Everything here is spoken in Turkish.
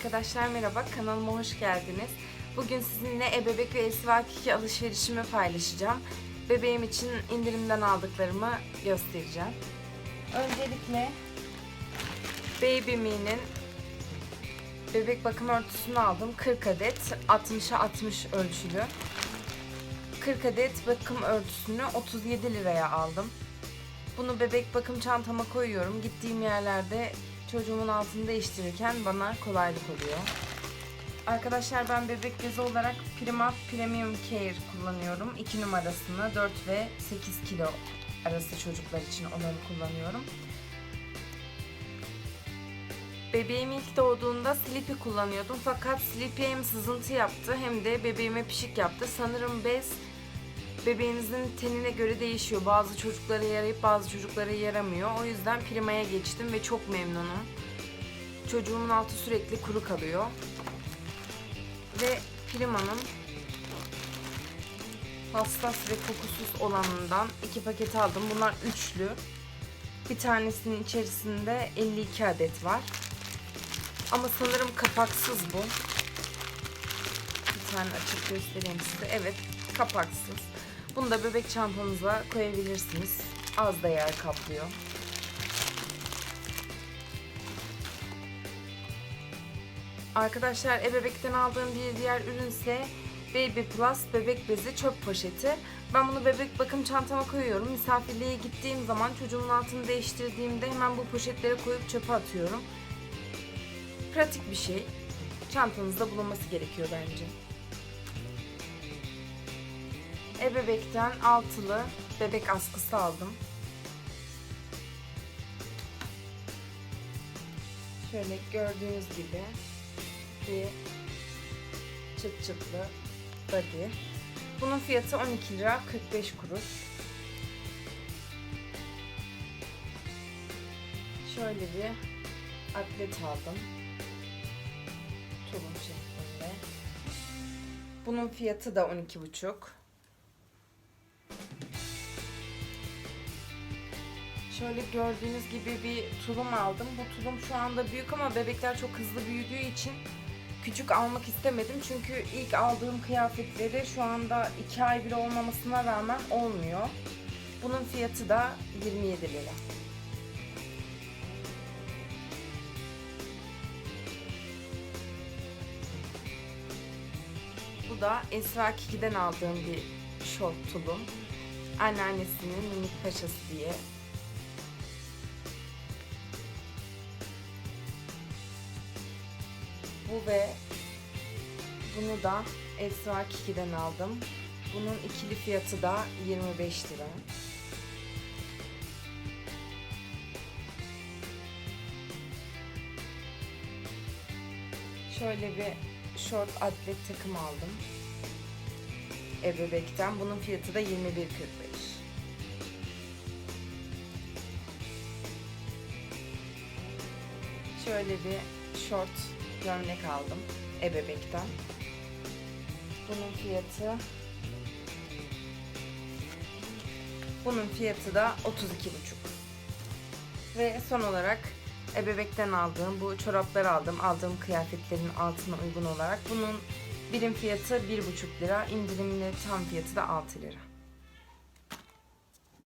Arkadaşlar merhaba, kanalıma hoş geldiniz. Bugün sizinle ebebek ve Esva Kiki alışverişimi paylaşacağım. Bebeğim için indirimden aldıklarımı göstereceğim. Öncelikle Baby Me'nin bebek bakım örtüsünü aldım. 40 adet, 60'a 60 ölçülü. 40 adet bakım örtüsünü 37 liraya aldım. Bunu bebek bakım çantama koyuyorum. Gittiğim yerlerde çocuğumun altını değiştirirken bana kolaylık oluyor. Arkadaşlar ben bebek bezi olarak Prima Premium Care kullanıyorum. 2 numarasını 4 ve 8 kilo arası çocuklar için olanı kullanıyorum. Bebeğim ilk doğduğunda Sleepy kullanıyordum fakat Sleepy hem sızıntı yaptı hem de bebeğime pişik yaptı. Sanırım bez bebeğinizin tenine göre değişiyor. Bazı çocuklara yarayıp bazı çocuklara yaramıyor. O yüzden Prima'ya geçtim ve çok memnunum. Çocuğumun altı sürekli kuru kalıyor. Ve Prima'nın hassas ve kokusuz olanından iki paket aldım. Bunlar üçlü. Bir tanesinin içerisinde 52 adet var. Ama sanırım kapaksız bu. Bir tane açıp göstereyim size. Evet, kapaksız. Bunu da bebek çantanıza koyabilirsiniz. Az da yer kaplıyor. Arkadaşlar ebebekten aldığım bir diğer ürünse Baby Plus bebek bezi çöp poşeti. Ben bunu bebek bakım çantama koyuyorum. Misafirliğe gittiğim zaman çocuğumun altını değiştirdiğimde hemen bu poşetlere koyup çöpe atıyorum. Pratik bir şey. Çantanızda bulunması gerekiyor bence. Ebebek'ten altılı bebek askısı aldım. Şöyle gördüğünüz gibi bir çıt çıtlı body. Bunun fiyatı 12 lira 45 kuruş. Şöyle bir atlet aldım. Tulum şeklinde. Bunun fiyatı da 12,5. Şöyle gördüğünüz gibi bir tulum aldım. Bu tulum şu anda büyük ama bebekler çok hızlı büyüdüğü için küçük almak istemedim. Çünkü ilk aldığım kıyafetleri şu anda 2 ay bile olmamasına rağmen olmuyor. Bunun fiyatı da 27 lira. Bu da Esra Kiki'den aldığım bir şort tulum. Anneannesinin minik paçası diye Bu ve bunu da Esra Kiki'den aldım. Bunun ikili fiyatı da 25 lira. Şöyle bir short atlet takım aldım. Ebebek'ten. Bunun fiyatı da 21.45. Şöyle bir short gömlek aldım ebebekten. Bunun fiyatı bunun fiyatı da 32,5. Ve son olarak ebebekten aldığım bu çorapları aldım. Aldığım kıyafetlerin altına uygun olarak. Bunun birim fiyatı 1,5 lira. indirimli tam fiyatı da 6 lira.